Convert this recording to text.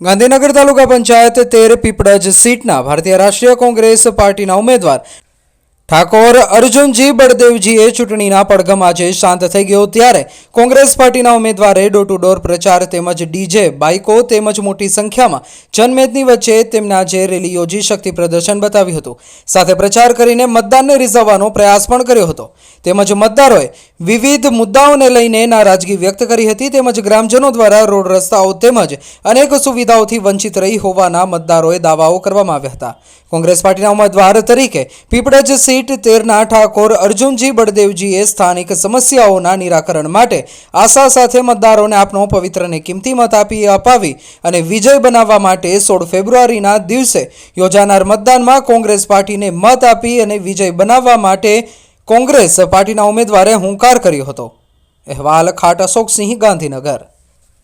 ગાંધીનગર તાલુકા પંચાયત તેર પીપળજ સીટના ભારતીય રાષ્ટ્રીય કોંગ્રેસ પાર્ટીના ઉમેદવાર ઠાકોર અર્જુનજી બળદેવજીએ ચૂંટણીના પડઘમાં જે શાંત થઈ ગયો ત્યારે કોંગ્રેસ પાર્ટીના ઉમેદવારે ડોર ટુ ડોર પ્રચાર તેમજ ડીજે બાઇકો તેમજ મોટી સંખ્યામાં જનમેદની વચ્ચે તેમના જે રેલી યોજી શક્તિ પ્રદર્શન બતાવ્યું હતું. સાથે પ્રચાર કરીને મતદાનને રીઝવવાનો પ્રયાસ પણ કર્યો હતો. તેમજ મતદારોએ વિવિધ મુદ્દાઓને લઈને નારાજગી વ્યક્ત કરી હતી. તેમજ ગ્રામજનો દ્વારા રોડ રસ્તાઓ તેમજ અનેક સુવિધાઓથી વંચિત રહી હોવાના મતદારોએ દાવાઓ કરવામાં આવ્યા હતા. કોંગ્રેસ પાર્ટીના ઉમેદવાર તરીકે પીપળજ સીટ તેરના ઠાકોર અર્જુનજી બળદેવજીએ સ્થાનિક સમસ્યાઓના નિરાકરણ માટે આશા સાથે મતદારોને આપનો પવિત્ર અને કિંમતી મત આપી અપાવી અને વિજય બનાવવા માટે સોળ ફેબ્રુઆરીના દિવસે યોજાનાર મતદાનમાં કોંગ્રેસ પાર્ટીને મત આપી અને વિજય બનાવવા માટે કોંગ્રેસ પાર્ટીના ઉમેદવારે હુંકાર કર્યો હતો. અહેવાલ ખાટ અશોકસિંહ ગાંધીનગર.